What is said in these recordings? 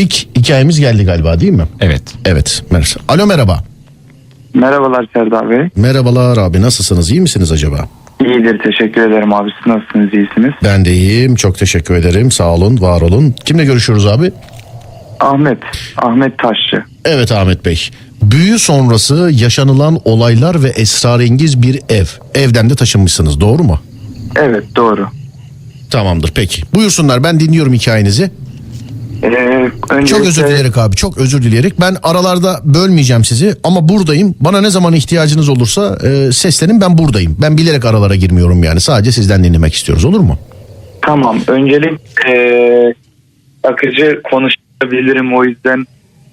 İlk hikayemiz geldi galiba değil mi? Evet. Evet. Merhaba. Alo merhaba. Merhabalar Serdar Bey. Merhabalar abi nasılsınız? İyi misiniz acaba? İyidir teşekkür ederim abi. Siz nasılsınız iyisiniz? Ben de iyiyim. Çok teşekkür ederim. Sağ olun, var olun. Kimle görüşüyoruz abi? Ahmet. Ahmet Taşçı. Evet Ahmet Bey. Büyü sonrası yaşanılan olaylar ve esrarengiz bir ev. Evden de taşınmışsınız doğru mu? Evet doğru. Tamamdır peki. Buyursunlar ben dinliyorum hikayenizi. Ee, öncelikle, Çok özür dileyerek abi çok özür dileyerek. Ben aralarda bölmeyeceğim sizi ama buradayım. Bana ne zaman ihtiyacınız olursa e, seslenin ben buradayım. Ben bilerek aralara girmiyorum yani. Sadece sizden dinlemek istiyoruz olur mu? Tamam. Öncelik ee, akıcı konuşabilirim o yüzden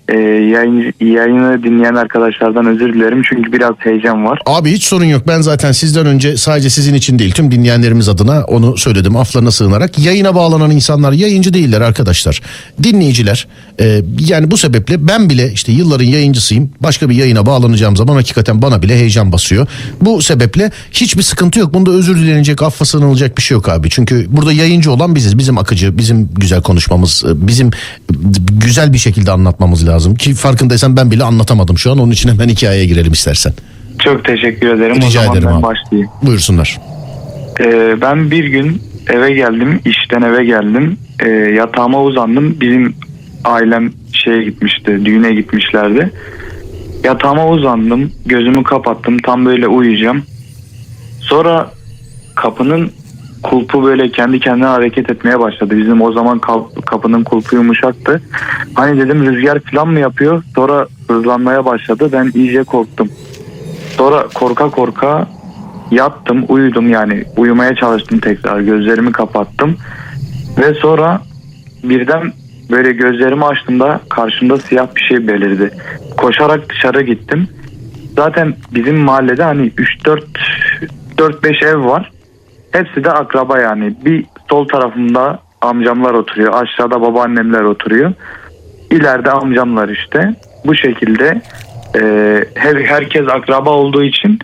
ee, yayın, yayını dinleyen arkadaşlardan özür dilerim çünkü biraz heyecan var. Abi hiç sorun yok. Ben zaten sizden önce sadece sizin için değil tüm dinleyenlerimiz adına onu söyledim aflarına sığınarak. Yayına bağlanan insanlar yayıncı değiller arkadaşlar. Dinleyiciler. Ee, yani bu sebeple ben bile işte yılların yayıncısıyım. Başka bir yayına bağlanacağım zaman hakikaten bana bile heyecan basıyor. Bu sebeple hiçbir sıkıntı yok. Bunda özür dilenecek, affa sığınılacak bir şey yok abi. Çünkü burada yayıncı olan biziz. Bizim akıcı, bizim güzel konuşmamız, bizim güzel bir şekilde anlatmamız lazım. Ki farkındaysan ben bile anlatamadım şu an. Onun için hemen hikayeye girelim istersen. Çok teşekkür ederim. Rica o zaman ederim ben abi. başlayayım. Buyursunlar. Ee, ben bir gün eve geldim, işten eve geldim. Ee, yatağıma uzandım. Bizim ailem şeye gitmişti, düğüne gitmişlerdi. Yatağıma uzandım, gözümü kapattım, tam böyle uyuyacağım. Sonra kapının kulpu böyle kendi kendine hareket etmeye başladı. Bizim o zaman kapının kulpu yumuşaktı. Hani dedim rüzgar falan mı yapıyor? Sonra hızlanmaya başladı. Ben iyice korktum. Sonra korka korka yattım uyudum yani uyumaya çalıştım tekrar gözlerimi kapattım ve sonra birden böyle gözlerimi açtığımda karşımda siyah bir şey belirdi. Koşarak dışarı gittim. Zaten bizim mahallede hani 3-4 4-5 ev var. Hepsi de akraba yani. Bir sol tarafımda amcamlar oturuyor. Aşağıda babaannemler oturuyor. İleride amcamlar işte. Bu şekilde e, her, herkes akraba olduğu için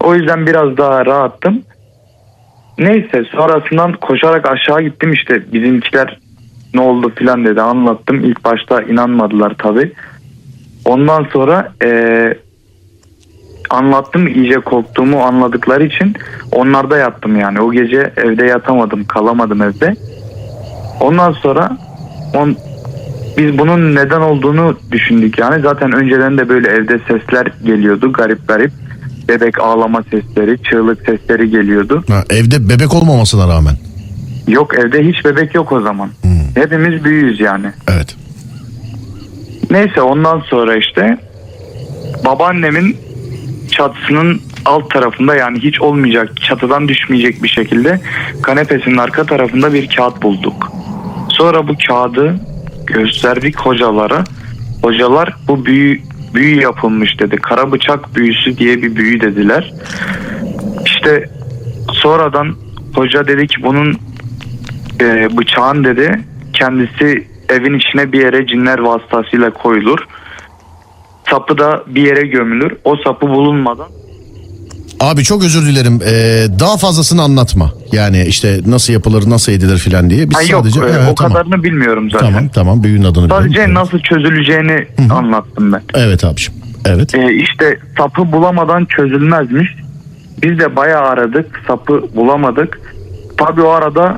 o yüzden biraz daha rahattım. Neyse sonrasından koşarak aşağı gittim işte bizimkiler ne oldu filan dedi anlattım. İlk başta inanmadılar tabi. Ondan sonra eee, anlattım iyice korktuğumu anladıkları için onlarda yattım yani. O gece evde yatamadım kalamadım evde. Ondan sonra on, biz bunun neden olduğunu düşündük yani. Zaten önceden de böyle evde sesler geliyordu garip garip. Bebek ağlama sesleri, çığlık sesleri geliyordu. Ha, evde bebek olmamasına rağmen. Yok evde hiç bebek yok o zaman. Hepimiz büyüğüz yani. Evet. Neyse ondan sonra işte babaannemin çatısının alt tarafında yani hiç olmayacak çatıdan düşmeyecek bir şekilde kanepesinin arka tarafında bir kağıt bulduk. Sonra bu kağıdı gösterdik hocalara. Hocalar bu büyü büyü yapılmış dedi. Kara bıçak büyüsü diye bir büyü dediler. İşte sonradan hoca dedi ki bunun e, bıçağın dedi kendisi evin içine bir yere cinler vasıtasıyla koyulur. Sapı da bir yere gömülür. O sapı bulunmadan Abi çok özür dilerim. Ee, daha fazlasını anlatma. Yani işte nasıl yapılır, nasıl edilir filan diye. Biz Ha, yok sadece e, Evet, o tamam. kadarını bilmiyorum zaten. Tamam tamam büyüğün adını Sadece biliyorum. nasıl çözüleceğini anlattım ben. Evet abiciğim. Evet. E, işte sapı bulamadan çözülmezmiş. Biz de bayağı aradık. Sapı bulamadık. Tabii o arada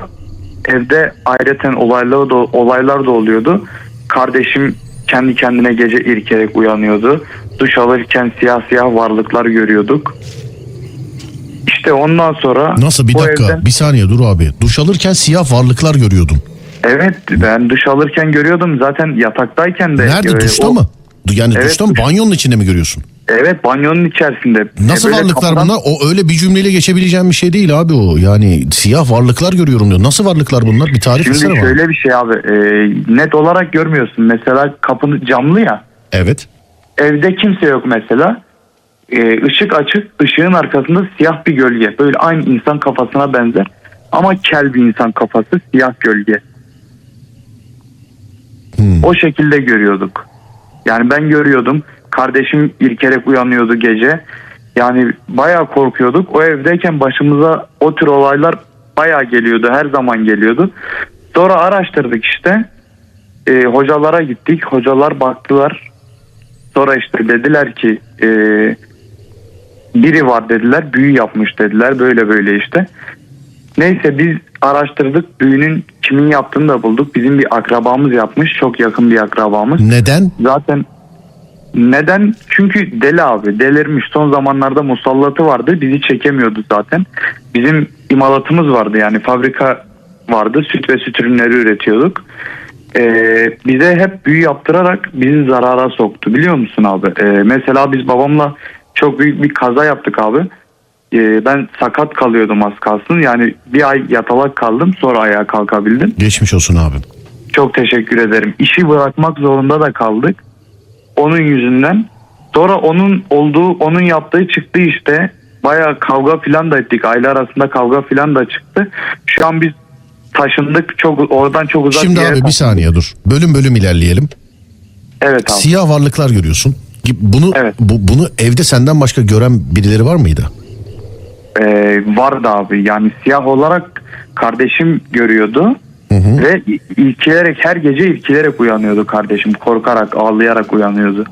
evde ayrıca olaylar da, olaylar da oluyordu. Kardeşim kendi kendine gece irkerek uyanıyordu. Duş alırken siyah siyah varlıklar görüyorduk. İşte ondan sonra Nasıl bir dakika evden- bir saniye dur abi. Duş alırken siyah varlıklar görüyordun. Evet ben duş alırken görüyordum zaten yataktayken de. Nerede e, duşta o- mı? Yani Evet, duşta mı? Banyonun içinde mi görüyorsun? Evet banyonun içerisinde. Nasıl böyle varlıklar kapıdan- bunlar? O öyle bir cümleyle geçebileceğim bir şey değil abi o. Yani siyah varlıklar görüyorum diyor. Nasıl varlıklar bunlar? Bir tarif etsene Şimdi bana. şöyle bir şey abi e, net olarak görmüyorsun. Mesela kapı camlı ya Evet. evde kimse yok mesela. E, ışık açık ışığın arkasında siyah bir gölge. Böyle aynı insan kafasına benzer. Ama kel bir insan kafası siyah gölge. Hmm. O şekilde görüyorduk. Yani ben görüyordum. Kardeşim irkerek uyanıyordu gece. Yani bayağı korkuyorduk. O evdeyken başımıza o tür olaylar bayağı geliyordu. Her zaman geliyordu. Sonra araştırdık işte. e, hocalara gittik. Hocalar baktılar. Sonra işte dediler ki e, biri var dediler. Büyü yapmış dediler. Böyle böyle işte. Neyse biz araştırdık. Büyünün kimin yaptığını da bulduk. Bizim bir akrabamız yapmış. Çok yakın bir akrabamız. Neden? Zaten neden? Çünkü deli abi. Delirmiş. Son zamanlarda musallatı vardı. Bizi çekemiyordu zaten. Bizim imalatımız vardı yani fabrika vardı. Süt ve süt ürünleri üretiyorduk. Ee, bize hep büyü yaptırarak bizi zarara soktu. Biliyor musun abi? Ee, mesela biz babamla çok büyük bir kaza yaptık abi. Ee, ben sakat kalıyordum az kalsın. Yani bir ay yatalak kaldım. Sonra ayağa kalkabildim. Geçmiş olsun abi. Çok teşekkür ederim. İşi bırakmak zorunda da kaldık. Onun yüzünden. Sonra onun olduğu, onun yaptığı çıktı işte. Bayağı kavga filan da ettik. Aile arasında kavga filan da çıktı. Şu an biz taşındık. Çok oradan çok uzak Şimdi bir yere abi bir taşındık. saniye dur. Bölüm bölüm ilerleyelim. Evet abi. Siyah varlıklar görüyorsun. Bunu Evet. bu, bunu evde senden başka gören birileri var mıydı? Ee, vardı abi. Yani siyah olarak kardeşim görüyordu. Hı hı. Ve i- irkilerek her gece irkilerek uyanıyordu kardeşim. Korkarak, ağlayarak uyanıyordu.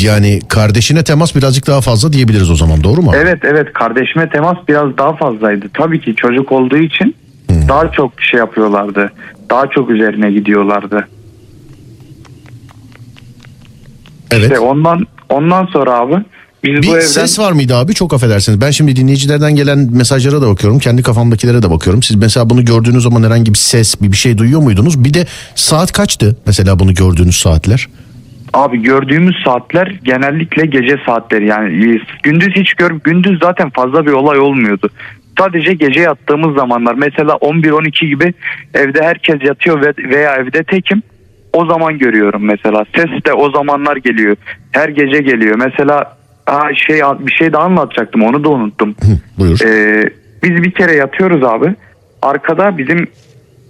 Yani kardeşine temas birazcık daha fazla diyebiliriz o zaman doğru mu? abi? Evet evet kardeşime temas biraz daha fazlaydı. Tabii ki çocuk olduğu için daha çok şey yapıyorlardı. Daha çok üzerine gidiyorlardı. Evet. İşte ondan ondan sonra abi biz bu Bir evden ses var mıydı abi? Çok affedersiniz. Ben şimdi dinleyicilerden gelen mesajlara da bakıyorum. Kendi kafamdakilere de bakıyorum. Siz mesela bunu gördüğünüz zaman herhangi bir ses, bir bir şey duyuyor muydunuz? Bir de saat kaçtı mesela bunu gördüğünüz saatler? abi gördüğümüz saatler genellikle gece saatleri yani e, gündüz hiç gör gündüz zaten fazla bir olay olmuyordu. Sadece gece yattığımız zamanlar mesela 11-12 gibi evde herkes yatıyor ve veya evde tekim o zaman görüyorum mesela. Ses de o zamanlar geliyor. Her gece geliyor. Mesela aa, şey bir şey daha anlatacaktım onu da unuttum. Buyur. Ee, biz bir kere yatıyoruz abi. Arkada bizim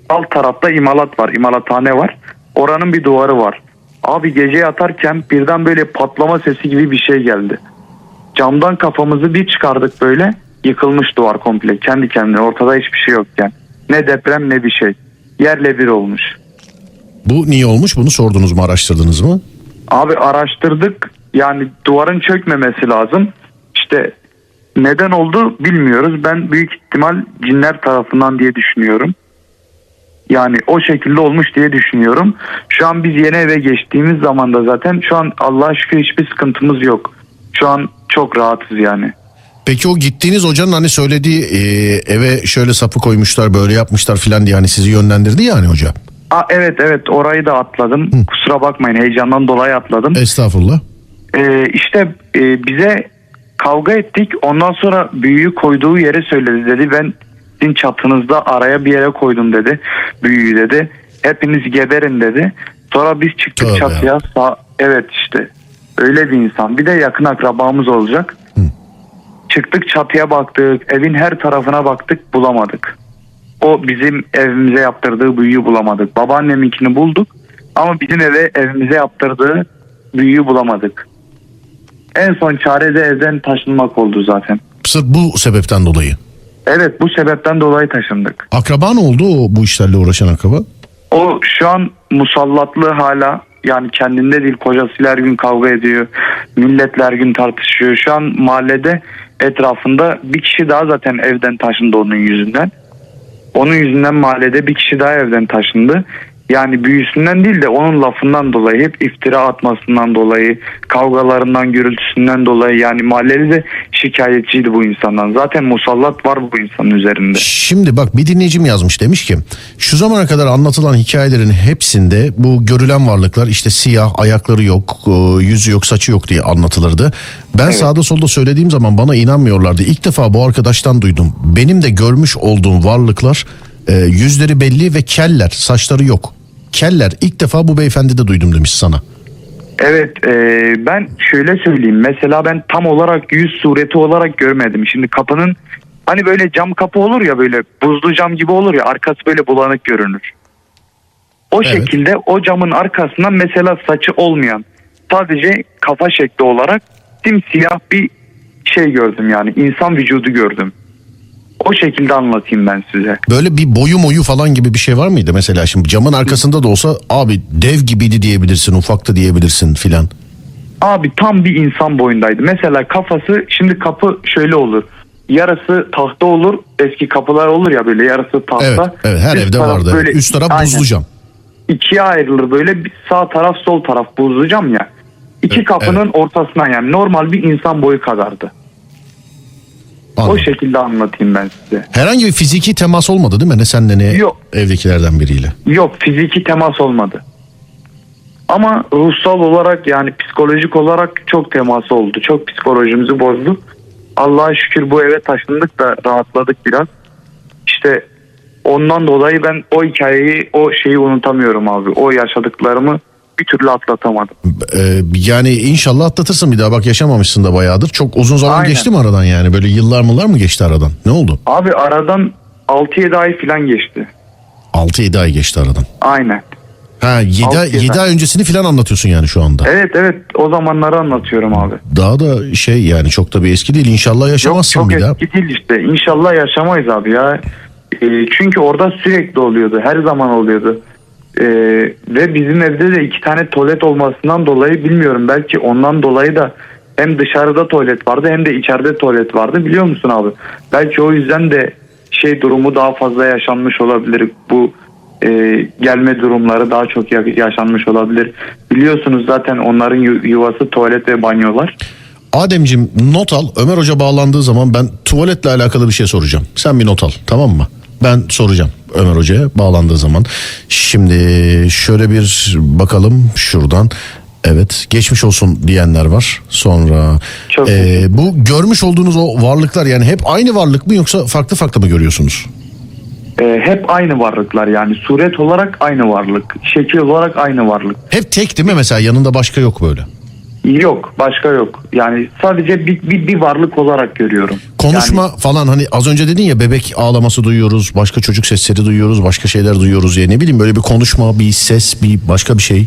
alt tarafta imalat var. imalathane var. Oranın bir duvarı var. Abi gece yatarken birden böyle patlama sesi gibi bir şey geldi. Camdan kafamızı bir çıkardık böyle. Yıkılmış duvar komple. Kendi kendine ortada hiçbir şey yokken. Ne deprem ne bir şey. Yerle bir olmuş. Bu niye olmuş? Bunu sordunuz mu, araştırdınız mı? Abi araştırdık. Yani duvarın çökmemesi lazım. İşte neden oldu bilmiyoruz. Ben büyük ihtimal cinler tarafından diye düşünüyorum. Yani o şekilde olmuş diye düşünüyorum. Şu an biz yeni eve geçtiğimiz zaman da zaten şu an Allah'a şükür hiçbir sıkıntımız yok. Şu an çok rahatız yani. Peki o gittiğiniz hocanın hani söylediği e, eve şöyle sapı koymuşlar, böyle yapmışlar filan diye hani sizi yönlendirdi ya hani hoca. Aa, evet evet orayı da atladım. Kusura bakmayın heyecandan dolayı atladım. Estağfurullah. Ee, işte e, bize kavga ettik. Ondan sonra büyüyü koyduğu yere söyledi dedi. Ben sizin çatınızda araya bir yere koydum dedi. Büyüyü dedi. Hepiniz geberin dedi. Sonra biz çıktık Tövbe çatıya. Sağ, evet işte öyle bir insan. Bir de yakın akrabamız olacak. Çıktık çatıya baktık. Evin her tarafına baktık bulamadık. O bizim evimize yaptırdığı büyüyü bulamadık. Babaanneminkini bulduk. Ama bizim eve evimize yaptırdığı büyüyü bulamadık. En son çare de evden taşınmak oldu zaten. Sırf bu sebepten dolayı. Evet bu sebepten dolayı taşındık. Akraba ne oldu o bu işlerle uğraşan akraba? O şu an musallatlı hala yani kendinde değil kocasıyla her gün kavga ediyor. Milletle her gün tartışıyor. Şu an mahallede etrafında bir kişi daha zaten evden taşındı onun yüzünden. Onun yüzünden mahallede bir kişi daha evden taşındı. Yani büyüsünden değil de onun lafından dolayı hep iftira atmasından dolayı kavgalarından gürültüsünden dolayı yani mahalleli de şikayetçiydi bu insandan. Zaten musallat var bu insanın üzerinde. Şimdi bak bir dinleyicim yazmış demiş ki şu zamana kadar anlatılan hikayelerin hepsinde bu görülen varlıklar işte siyah ayakları yok e, yüzü yok saçı yok diye anlatılırdı. Ben sağda solda söylediğim zaman bana inanmıyorlardı. İlk defa bu arkadaştan duydum. Benim de görmüş olduğum varlıklar e, yüzleri belli ve keller saçları yok. Keller ilk defa bu beyefendide duydum demiş sana. Evet e, ben şöyle söyleyeyim mesela ben tam olarak yüz sureti olarak görmedim. Şimdi kapının hani böyle cam kapı olur ya böyle buzlu cam gibi olur ya arkası böyle bulanık görünür. O Evet. şekilde o camın arkasından mesela saçı olmayan sadece kafa şekli olarak simsiyah bir şey gördüm yani insan vücudu gördüm. O şekilde anlatayım ben size. Böyle bir boyu moyu falan gibi bir şey var mıydı mesela şimdi camın arkasında da olsa abi dev gibiydi diyebilirsin ufaktı diyebilirsin filan. Abi tam bir insan boyundaydı. Mesela kafası şimdi kapı şöyle olur. Yarısı tahta olur. Eski kapılar olur ya böyle yarısı tahta. Evet, evet her Üst evde taraf vardı. böyle- Üst taraf Aynen. buzlu cam. ikiye ayrılır böyle bir sağ taraf sol taraf buzlu cam ya. İki Evet, kapının ortasına yani normal bir insan boyu kadardı. O Anladım. şekilde anlatayım ben size. Herhangi bir fiziki temas olmadı değil mi? Ne senle ne Yok. evdekilerden biriyle. Yok fiziki temas olmadı. Ama ruhsal olarak yani psikolojik olarak çok temas oldu. Çok psikolojimizi bozdu. Allah'a şükür bu eve taşındık da rahatladık biraz. İşte ondan dolayı ben o hikayeyi, o şeyi unutamıyorum abi. O yaşadıklarımı bir türlü atlatamadım. Ee, yani inşallah atlatırsın bir daha bak yaşamamışsın da bayağıdır. Çok uzun zaman Aynen. geçti mi aradan yani? Böyle yıllar mılar mı geçti aradan? Ne oldu? Abi aradan 6-7 ay falan geçti. 6-7 ay geçti aradan. Aynen. Ha 7 Altı, ay, yedi 7 ay öncesini filan anlatıyorsun yani şu anda. Evet evet o zamanları anlatıyorum abi. Daha da şey yani çok da bir eski değil. İnşallah Yok yaşamazsın çok bir daha. eski değil işte. İnşallah yaşamayız abi ya. E, çünkü orada sürekli oluyordu. Her zaman oluyordu. E, ve bizim evde de iki tane tuvalet olmasından dolayı bilmiyorum. Belki ondan dolayı da hem dışarıda tuvalet vardı hem de içeride tuvalet vardı. Biliyor musun abi? Belki o yüzden de şey durumu daha fazla yaşanmış olabilir. Bu e, gelme durumları daha çok ya- yaşanmış olabilir. Biliyorsunuz zaten onların yu- yuvası tuvalet ve banyolar. Ademcim not al. Ömer Hoca bağlandığı zaman ben tuvaletle alakalı bir şey soracağım. Sen bir not al tamam mı? Ben soracağım Ömer Hoca'ya bağlandığı zaman. Şimdi şöyle bir bakalım şuradan. Evet geçmiş olsun diyenler var. Sonra Çok Ee, bu görmüş olduğunuz o varlıklar yani hep aynı varlık mı yoksa farklı farklı mı görüyorsunuz? E, hep aynı varlıklar yani suret olarak aynı varlık, şekil olarak aynı varlık. Hep tek değil mi mesela yanında başka yok böyle? Yok, başka yok. Yani sadece bir, bir, bir varlık olarak görüyorum. Konuşma falan hani az önce dedin ya bebek ağlaması duyuyoruz, başka çocuk sesleri duyuyoruz, başka şeyler duyuyoruz diye ne bileyim böyle bir konuşma, bir ses, bir başka bir şey. Yani,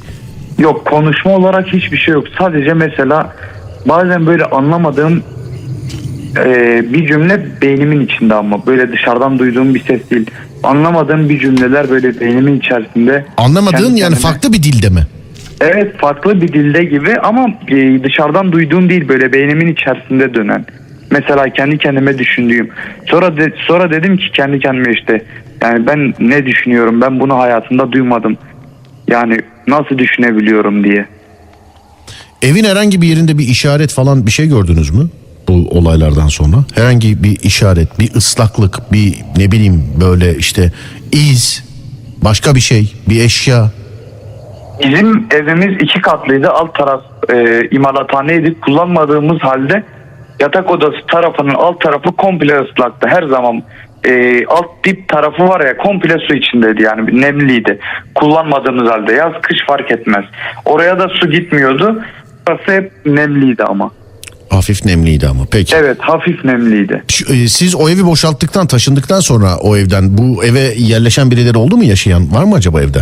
yok, konuşma olarak hiçbir şey yok. Sadece mesela bazen böyle anlamadığım e, bir cümle beynimin içinde ama böyle dışarıdan duyduğum bir ses değil. Anlamadığım bir cümleler böyle beynimin içerisinde. Anlamadığın yani kendime- farklı bir dilde mi? Evet farklı bir dilde gibi ama e, dışarıdan duyduğum değil böyle beynimin içerisinde dönen. Mesela kendi kendime düşündüğüm. Sonra de, sonra dedim ki kendi kendime işte yani ben ne düşünüyorum ben bunu hayatımda duymadım. Yani nasıl düşünebiliyorum diye. Evin herhangi bir yerinde bir işaret falan bir şey gördünüz mü? Bu olaylardan sonra. Herhangi bir işaret, bir ıslaklık, bir ne bileyim böyle işte iz, başka bir şey, bir eşya. Bizim evimiz iki katlıydı. Alt taraf e, imalathaneydi. Kullanmadığımız halde yatak odası tarafının alt tarafı komple ıslaktı. Her zaman e, alt dip tarafı var ya komple su içindeydi yani nemliydi. Kullanmadığımız halde yaz kış fark etmez. Oraya da su gitmiyordu. Burası hep nemliydi ama. Hafif nemliydi ama. Peki. Evet hafif nemliydi. Şu, e, Siz o evi boşalttıktan, taşındıktan sonra o evden bu eve yerleşen birileri oldu mu yaşayan? Var mı acaba evde?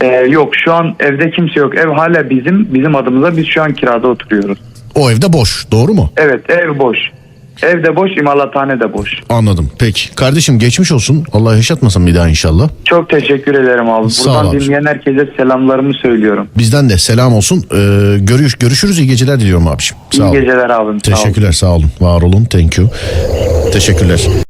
E, yok şu an evde kimse yok. Ev hala bizim bizim adımıza biz şu an kirada oturuyoruz. O evde boş, doğru mu? Evet ev boş. Evde boş imalathane de boş. Anladım. Peki. Kardeşim geçmiş olsun. Allah yaşatmasın bir daha inşallah. Çok teşekkür ederim abi. Sağ ol Buradan abi. dinleyen herkese selamlarımı söylüyorum. Bizden de selam olsun. Ee, görüş, görüşürüz. İyi geceler diliyorum abiciğim. Sağ İyi olun. geceler abim. Sağ olun. Teşekkürler. Sağ olun. Var olun. Thank you. Teşekkürler.